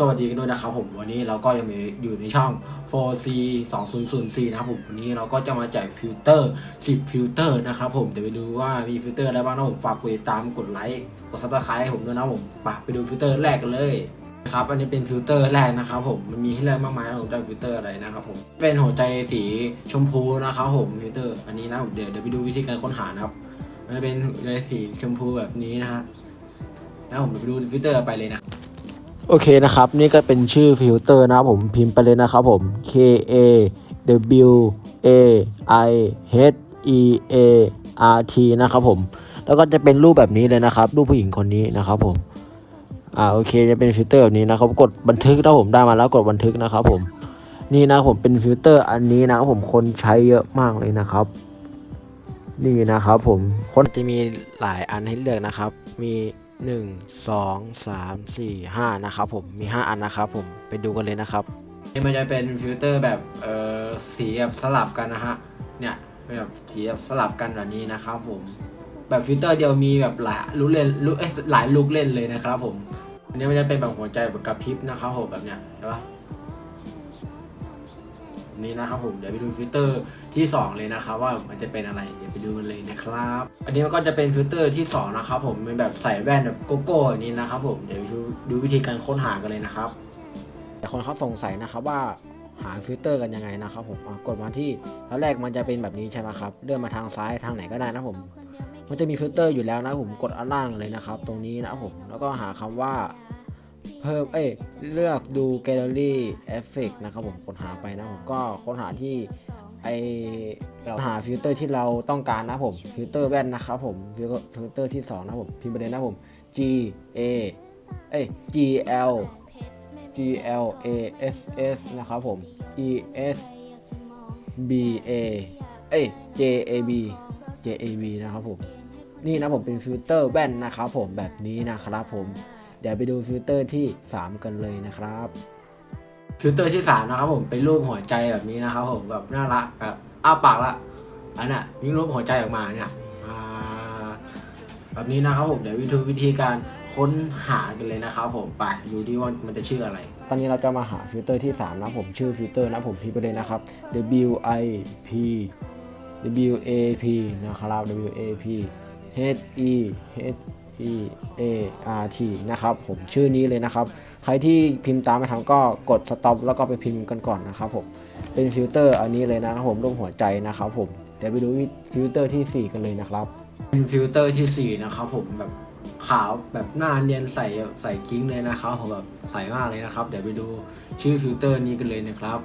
สวัสดีกันด้วยนะครับผมวันนี้เราก็ยังมีอยู่ในช่อง 4C 2004นะครับผมวันนี้เราก็จะมาแจกฟิลเตอร์ 10 ฟิลเตอร์นะครับผมเดี๋ยวไปดูว่ามีฟิลเตอร์อะไรบ้างนะผมฝากกดติดตามกดไลค์กดซับสไครต์ให้ผมด้วยนะผมไปไปดูฟิลเตอร์แรกกันเลยนะครับอันนี้เป็นฟิลเตอร์แรกนะครับผมมันมีให้เลือกมากมายนะผมจะฟิลเตอร์อะไรนะครับผมเป็นหัวใจสีชมพูนะครับผมฟิลเตอร์อันนี้นะผมเดี๋ยวเดี๋ยวไปดูวิธีการค้นหานะครับมันเป็นหัวใจสีชมพูแบบนี้นะฮะแล้วผมไปดูฟิลเตอร์ไปเลยนะ โอเคนะครับ นี่ก็เป็นชื่อฟิลเตอร์นะครับผมพิมพ์ไปเลยนะครับผม K A W A I H E A R T นะครับผม แล้วก็จะเป็นรูปแบบนี้เลยนะครับ รูปผู้หญิงคนนี้นะครับผม อ่าโอเคจะเป็นฟิลเตอร์แบบนี้นะครับ กดบันทึกนะผมได้มาแล้วกดบันทึกนะครับผม นี่นะผมเป็นฟิลเตอร์อันนี้นะครับผมคนใช้เยอะมากเลยนะครับ นี่นะครับผมคนจะมีหลายอันให้เลือกนะครับ มี 1 2 3 4 5 นะครับผมมี 5 อันนะครับผมไปดูกันเลยนะครับนี่มันจะเป็นฟิลเตอร์แบบเอ่อสีแบบสลับกันนะฮะเนี่ยแบบสีแบบสลับกันแบบนี้นะครับผมแบบฟิลเตอร์เดียวมีแบบหลายลูกเล่นลูกเอ้ยหลายลูกเล่นเลยนะครับผมอันนี้มันจะเป็นแบบหัวใจแบบกระพริบนะครับผมแบบเนี้ยใช่ปะ นี่นะครับผมเดี๋ยวไปดูฟิลเตอร์ที่ 2 เลยนะครับว่ามันจะเป็นอะไรเดี๋ยวไปดูกันเลยนะครับ อันนี้มันก็จะเป็นฟิลเตอร์ที่ 2 นะครับผมเป็นแบบใส่แว่นแบบโกโก้อย่างนี้นะครับผมเดี๋ยวดูดูวิธีการค้นหากันเลยนะครับ แต่คนเขาสงสัยนะครับว่าหาฟิลเตอร์กันยังไงนะครับผมกดมาที่แล้วแรกมันจะเป็นแบบนี้ใช่ไหมครับเลื่อนมาทางซ้ายทางไหนก็ได้นะผมมันจะมีฟิลเตอร์อยู่แล้วนะผมกดอันล่างเลยนะครับ ตรงนี้นะผมแล้วก็หาคำว่า เพิ่มเอ้ยเลือกดูแกลเลอรี่เอฟเฟกนะครับผมค้นหาไปนะผมก็ค้นหาที่ไอเราหาฟิลเตอร์ที่เราต้องการนะผมฟิลเตอร์แว่นนะครับผมฟิลฟิลเตอร์ที่สองนะผมพิมพ์ไปเลยนะผม G A เอ้ย G L G L A S S นะครับผม E S B A เอ้ย J A B J A B นะครับผม นี่นะผมเป็นฟิลเตอร์แว่นนะครับผมแบบนี้นะครับผม เดี๋ยวไปดูฟิลเตอร์ที่ 3 กันเลยนะครับฟิลเตอร์ที่ 3 นะครับผมเป็นรูปหัวใจแบบนี้นะครับผมแบบน่ารักแบบอ้าปากละอันน่ะยิ่งรูปหัวใจออกมาเนี่ยอ่าแบบนี้นะครับผมเดี๋ยววิธีวิธีการค้นหากันเลยนะครับผมไปดูดีว่ามันจะชื่ออะไร ตอนนี้เราจะมาหาฟิลเตอร์ที่ 3 นะผมชื่อฟิลเตอร์นะผมพิมพ์ไปเลยนะครับ W I P W A P นะครับ W A P H E H E A R T นะครับผมชื่อนี้เลยนะครับ ใครที่พิมพ์ตามไม่ทันก็กด stop แล้วก็ไปพิมพ์กันก่อนนะครับผมเป็นฟิลเตอร์อันนี้เลยนะครับผมรูปหัวใจนะครับผมเดี๋ยวไปดูฟิลเตอร์ที่ 4 กันเลยนะครับ เป็นฟิลเตอร์ที่ 4 นะครับผมแบบขาวแบบหน้าเนียนใสใสกิ้งเลยนะครับผมแบบใสมากเลยนะครับ เดี๋ยวไปดูชื่อฟิลเตอร์นี้กันเลยนะครับ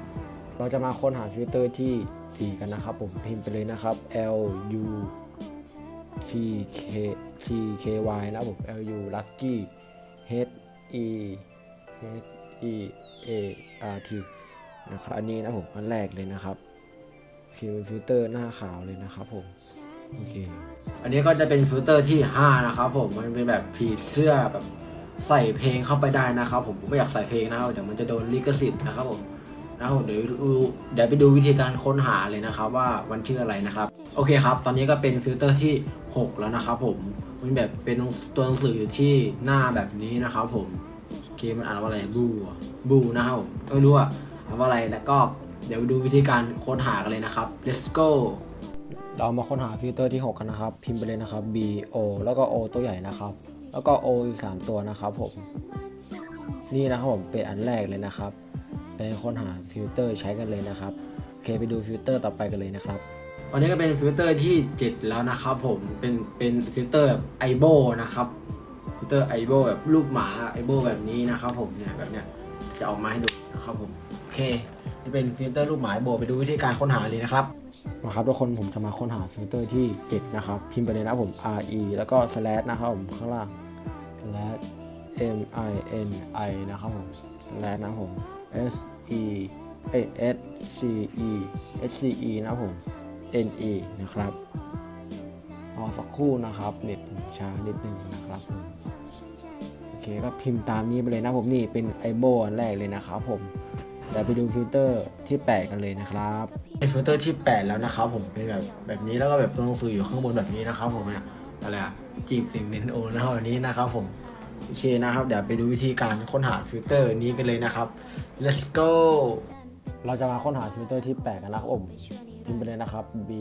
เราจะมาค้นหาฟิลเตอร์ที่ 4 กันนะครับ ผมพิมพ์ไปเลยนะครับ L U T K T K Y นะครับผม L U Lucky H E H E A R T นะครับอันนี้นะผมอันแรกเลยนะครับคือเป็นฟิลเตอร์หน้าขาวเลยนะครับผมโอเคอันนี้ก็จะเป็นฟิลเตอร์ที่ 5 นะครับผมมันเป็นแบบผีเสื้อแบบใส่เพลงเข้าไปได้นะครับผมผมไม่อยากใส่เพลงนะครับเดี๋ยวมันจะโดนลิขสิทธิ์นะครับผม นะครับเดี๋ยวดูเดี๋ยวไปดูวิธีการค้นหาเลยนะครับ ว่ามันชื่ออะไรนะครับ โอเคครับ ตอนนี้ก็เป็นฟิลเตอร์ที่ 6 แล้วนะครับ ผมมันแบบเป็นตัวหนังสือที่หน้าแบบนี้นะครับ ผมโอเคมันอ่านว่าอะไรบูบูนะครับผมไม่รู้อะอ่านว่าอะไรแล้วก็เดี๋ยวไปดูวิธีการค้นหากันเลยนะครับ let's go เรามาค้นหาฟิลเตอร์ที่ 6 กันนะครับ พิมพ์ไปเลยนะครับ B O แล้วก็ O ตัวใหญ่นะครับ แล้วก็ O อีก 3 ตัวนะครับผม นี่นะครับผมเป็นอันแรกเลยนะครับ ไปค้นหาฟิลเตอร์ใช้กันเลยนะครับโอเคไปดูฟิลเตอร์ต่อไปกันเลยนะครับตอนนี้ก็เป็นฟิลเตอร์ที่ 7 แล้วนะครับผมเป็นเป็นฟิลเตอร์แบบไอโบนะครับฟิลเตอร์ไอโบแบบรูปหมาไอโบแบบนี้นะครับผมเนี่ยแบบเนี้ยจะออกมาให้ดูนะครับผมโอเคนี่เป็นฟิลเตอร์รูปหมาไอโบไปดูวิธีการค้นหาเลยนะครับมาครับทุกคนผมจะมาค้นหาฟิลเตอร์ที่ 7 นะครับ พิมพ์ไปเลยนะผม R E แล้วก็ slash นะครับผมข้างล่าง slash M I N I นะครับผม slash นะครับผม S E เอ้ย S C E S C E นะครับผม N E นะครับรอสักครู่นะครับเน็ตผมช้านิดนึงนะครับโอเคก็พิมพ์ตามนี้ไปเลยนะผมนี่เป็นไอโบอันแรกเลยนะครับผมเดี๋ยวไปดูฟิลเตอร์ที่ 8 กันเลยนะครับเป็นฟิลเตอร์ที่ 8 แล้วนะครับผมเป็นแบบแบบนี้แล้วก็แบบตัวหนังสืออยู่ข้างบนแบบนี้นะครับผมเนี่ยอะไรอะจีบสิ่งเน้นโอนะครับแบบนี้นะครับผม โอเคนะครับ เดี๋ยวไปดูวิธีการค้นหาฟิลเตอร์นี้กันเลยนะครับ let's go เราจะมาค้นหาฟิลเตอร์ที่แปลกกันนะครับผมพิมพ์ไปเลยนะครับ b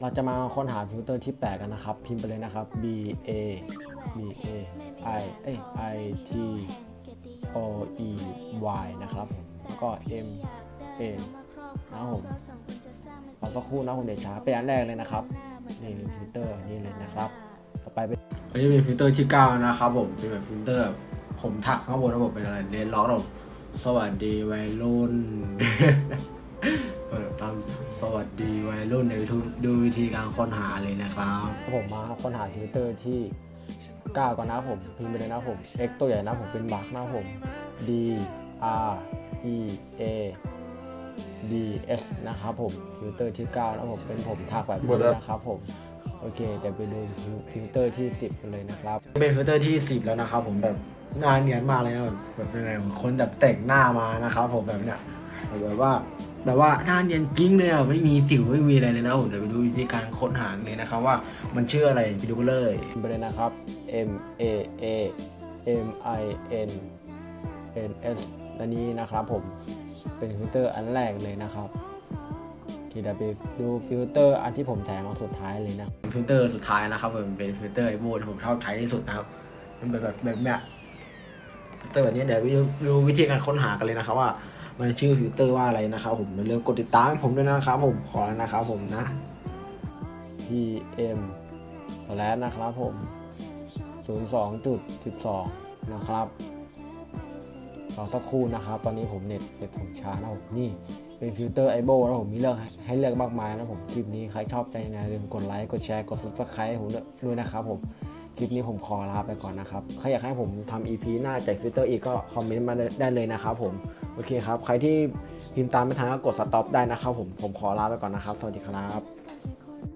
เราจะมาค้นหาฟิลเตอร์ที่แปลกกันนะครับ พิมพ์ไปเลยนะครับ b a b a i เอ้ i t o e y นะครับผมแล้วก็ m a นะครับผมรอสักครู่นะผมเดี๋ยวช้าเป็นอันแรกเลยนะครับนี่ฟิลเตอร์นี่เลยนะครับ ต่อไปเป็น อันนี้เป็นฟิลเตอร์ที่ 9 นะครับผม เป็นแบบฟิลเตอร์ ผมถักข้างบนนะผมเป็นอะไรเดนล็อกเราสวัสดีวัยรุ่นตามสวัสดีวัยรุ่นในวิธีดูวิธีการค้นหาเลยนะครับผมมาค้นหาฟิลเตอร์ที่9ก่อนนะผมพิมพ์ไปเลยนะผม x ตัวใหญ่นะผมเป็นบักนะผม d r e a d s นะครับผมฟิลเตอร์ที่ 9 นะครับผมเป็นผมถักแบบนี้นะครับผม โอเคเดี๋ยวไปดูฟิลเตอร์ที่ 10กันเลยนะครับเป็นฟิลเตอร์ที่ 10 แล้วนะครับผมแบบหน้าเนียนมากเลยนะแบบแบบเป็นไงเหมือนคนแบบแต่งหน้ามานะครับผมแบบเนี้ยแบบว่าแบบว่าหน้าเนียนจริงเลยอะไม่มีสิวไม่มีอะไรเลยนะผมเดี๋ยวไปดูวิธีการค้นหาเลยนะครับว่ามันชื่ออะไรไปดูกันเลยไปเลยนะครับ M A A M I N N S อันนี้นะครับผมเป็นฟิลเตอร์อันแรกเลยนะครับที่ เดี๋ยวไปดูฟิลเตอร์อันที่ผมแถมมาสุดท้ายเลยนะฟิลเตอร์สุดท้ายนะครับผมเป็นฟิลเตอร์ไอโบที่ผมชอบใช้ที่สุดนะครับมันเป็นแบบแบบเนี้ยฟิลเตอร์แบบนี้เดี๋ยวไปดูดูวิธีการค้นหากันเลยนะครับว่ามันชื่อฟิลเตอร์ว่าอะไรนะครับผมอย่าลืมกดติดตามให้ผมด้วยนะครับผมขอแล้วนะครับผมนะ P M แล้วนะครับผม 02.12 นะครับรอสักครู่นะครับ ตอนนี้ผมเน็ตเน็ตผมช้านะผมนี่ เป็นฟิลเตอร์ไอโบนะผมมีเลือกให้ให้เลือกมากมายนะผมคลิปนี้ใครชอบใจยังไงลืมกดไลค์กดแชร์กด subscribe ให้ผมด้วยนะครับผมคลิปนี้ผมขอลาไปก่อนนะครับใครอยากให้ผมทำ EP หน้าแจกฟิลเตอร์อีกก็คอมเมนต์มาได้เลยนะครับผมโอเคครับ ใครที่พิมพ์ตามไม่ทันก็กดสต็อปได้นะครับผมผมขอลาไปก่อนนะครับ สวัสดีครับ